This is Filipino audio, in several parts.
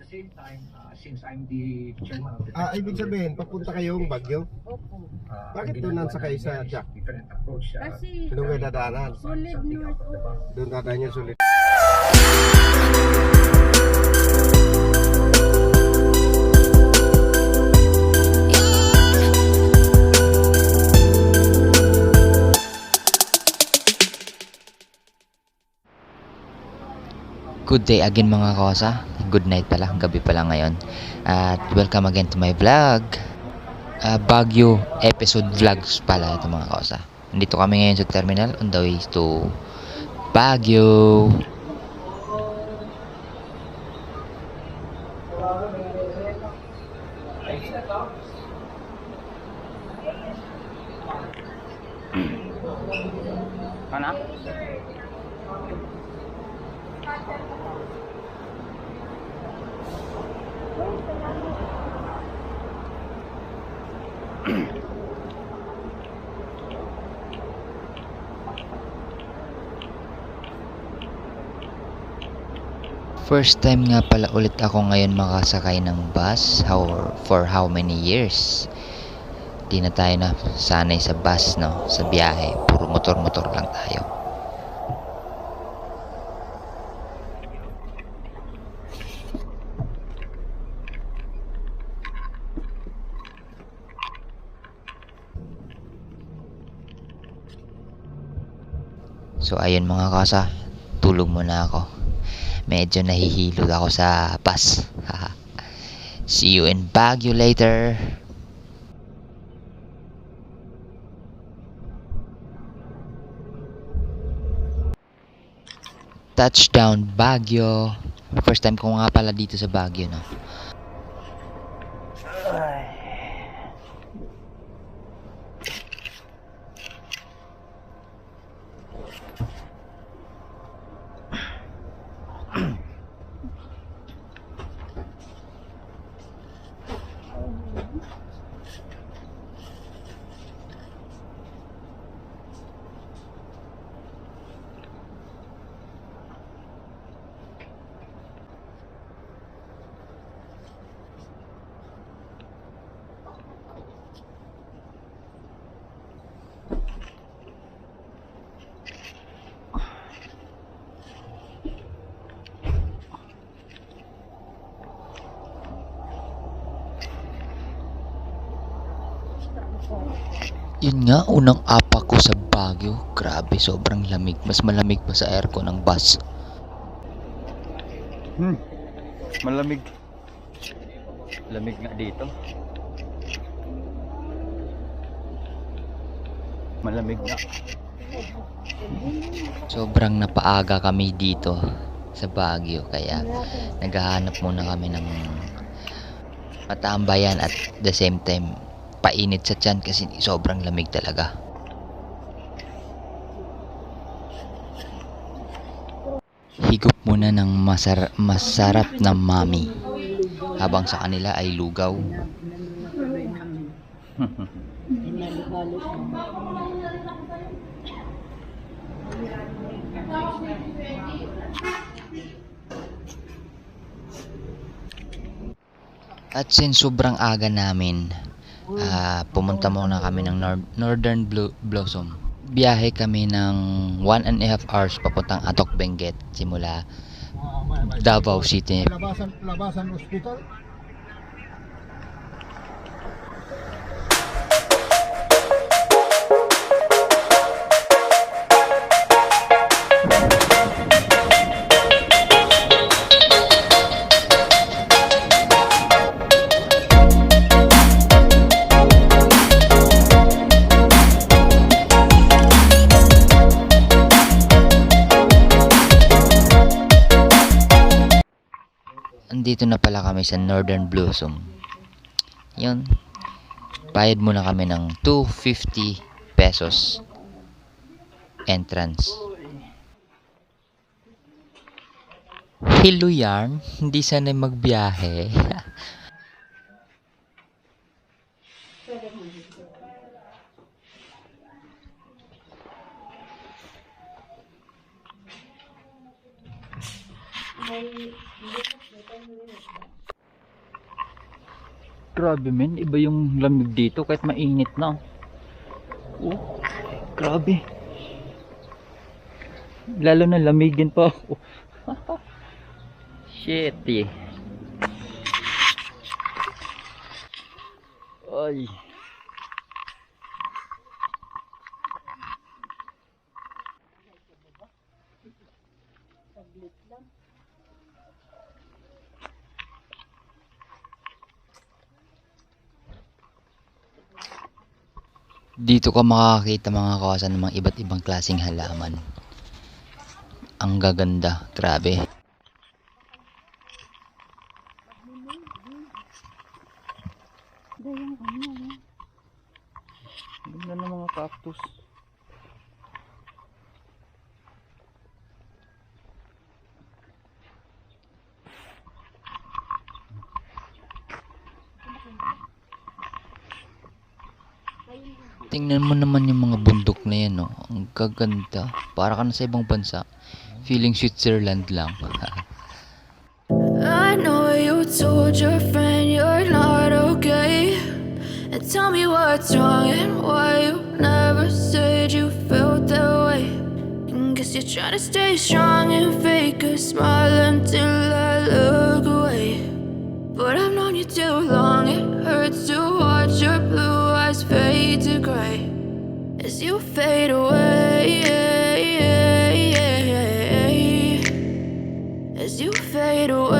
the same time, uh, since I'm the chairman of the Ah, ibig sabihin, papunta kayong Bagyo? Opo. uh, Bakit doon ginagawa nagsakay namin sa Jack? Different approach. uh, Kasi Doon kayo dadaanan. Solid north box. Doon dadaan yung sulit. Good day again mga kosa. Good night pala, gabi pala ngayon. At welcome again to my vlog. Ah, Baguio episode vlogs pala ito mga kosa. Nandito kami ngayon sa terminal on the way to Baguio. Anak? First time nga pala ulit ako ngayon makasakay ng bus how, for how many years. Di na tayo na sanay sa bus no, sa biyahe. Puro motor-motor lang tayo. So ayun mga kasa, tulog muna ako. Medyo nahihilo ako sa bus. See you in Baguio later. Touchdown Baguio. First time ko nga pala dito sa Baguio, no. Yun nga, unang apa ko sa Baguio. Grabe, sobrang lamig. Mas malamig pa sa aircon ng bus. Hmm. Malamig. Lamig nga dito. Malamig nga. Sobrang napaaga kami dito sa Baguio. Kaya naghahanap muna kami ng matambayan at the same time painit sa tiyan kasi sobrang lamig talaga. Higop muna ng masar- masarap na mami habang sa kanila ay lugaw. At since sobrang aga namin, ah, pumunta muna kami ng Nor- Northern Blo- Blossom. Biyahe kami ng one and a half hours papuntang Atok Benguet simula Davao City. Labasan, labasan hospital? Andito na pala kami sa Northern Blossom. Yun. Bayad muna kami ng 250 pesos entrance. Hello yarn, hindi sanay magbiyahe. may Grabe men, iba yung lamig dito kahit mainit na. Oh, grabe. Lalo na lamigin pa ako. Shit eh. Ay. Dito ka makakakita mga kawasa ng mga iba't ibang klaseng halaman. Ang gaganda, grabe. Ganda ng mga cactus. Tingnan mo naman yung mga bundok na yan, no? Ang gaganda. Para ka na sa ibang bansa. Feeling Switzerland lang. I know you told your friend you're not okay. And tell me what's wrong and why you never said you felt that way. And guess you're trying to stay strong and fake a smile until I look away. But I've known you too long, it hurts to watch your blue to gray as you fade away. As you fade away.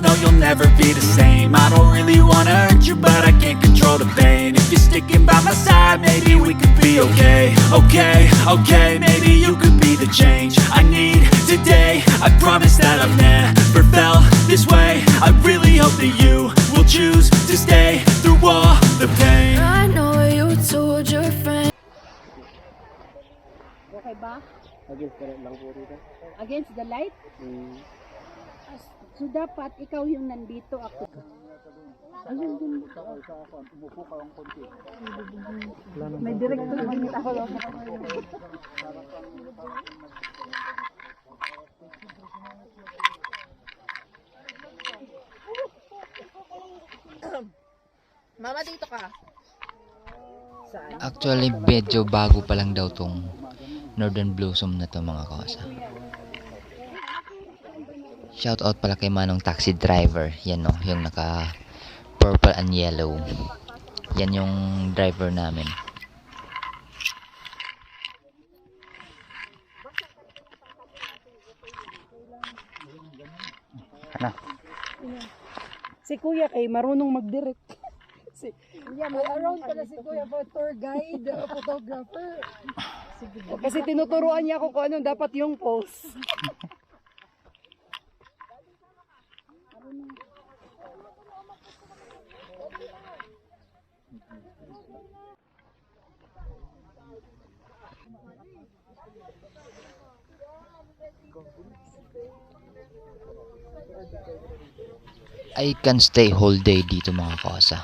no you'll never be the same. I don't really wanna hurt you but I can't control the pain. If you're sticking by my side maybe we could be okay. Okay, okay, maybe you could be the change I need today. I promise that I've never felt this way. I really hope that you will choose to stay through all the pain. I know you told your friend. Okay ba? Against the light? As- So dapat ikaw yung nandito ako. Ayun dun. May director naman yung tao. Mama, dito ka. Actually, medyo bago pa lang daw tong Northern Blossom na to mga kawasa. Shout out pala kay Manong taxi driver. Yan no, yung naka purple and yellow. Yan yung driver namin. Si Kuya kay marunong mag-direct. si, yeah, may around pala si Kuya about tour guide, uh, photographer. Kasi tinuturuan niya ako kung ano dapat yung pose. I can stay whole day dito mga kawasa.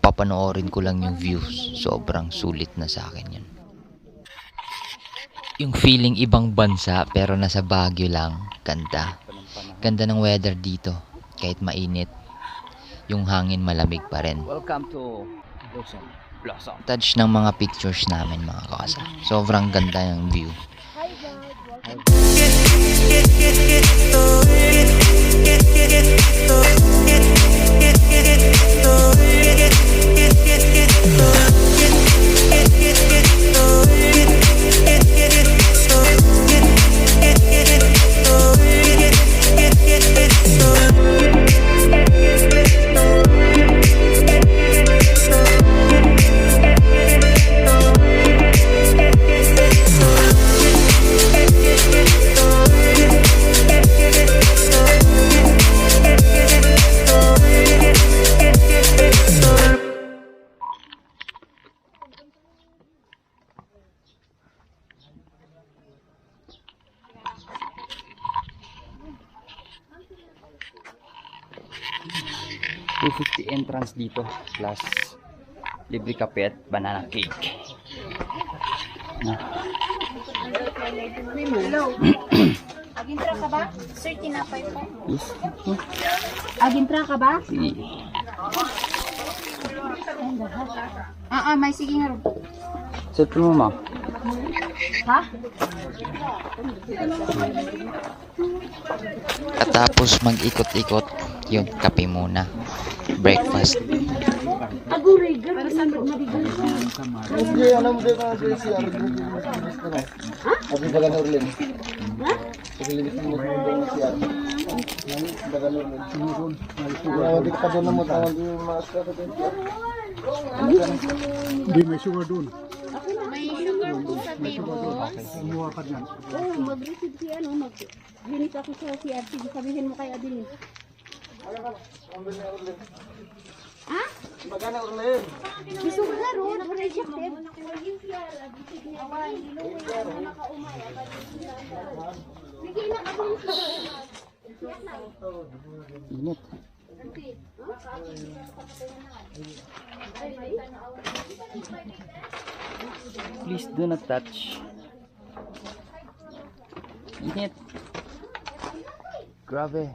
Papanoorin ko lang yung views. Sobrang sulit na sa akin yun. Yung feeling ibang bansa pero nasa Baguio lang. Ganda. Ganda ng weather dito. Kahit mainit. Yung hangin malamig pa rin. Welcome to Blossom. Blossom. Touch ng mga pictures namin mga kawasa. Sobrang ganda ng view. Have 250 entrance dito plus libre kape at banana cake. Na. Agintra ka ba? Sir, tinapay po. Yes. Agintra ka ba? Sige. Ah, ah, may sige nga rin. Set mo ma. Ha? At mag-ikot-ikot, yun, kape muna. Breakfast. Hindi, alam mo din kasi si Arvin. Ba ganun ulit? Ha? Paglilis mo mo si Arvin. Ba ganun ulit? Sinurun. Hindi ka na mo tawag yung sa Hindi, may sugar doon. Table. Kumuha ka dyan. Oh, mag-receive si ano, mag Unit ako sa CRC, sabihin mo kay Adeline. Ha? Magana ulit. May sugar, oh. Rejected. Init. Please do not touch. Init. Grabe.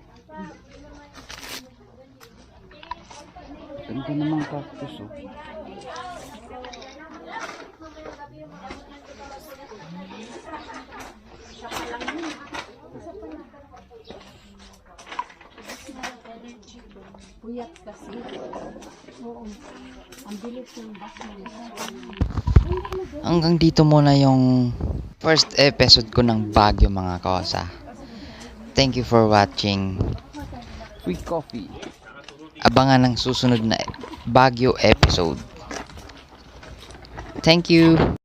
Ganda namang cactus oh. Puyat kasi. Oo. Ang bilis ng bus Hanggang dito muna yung first episode ko ng Baguio mga kosa. Thank you for watching. Free coffee. Abangan ang susunod na Baguio episode. Thank you.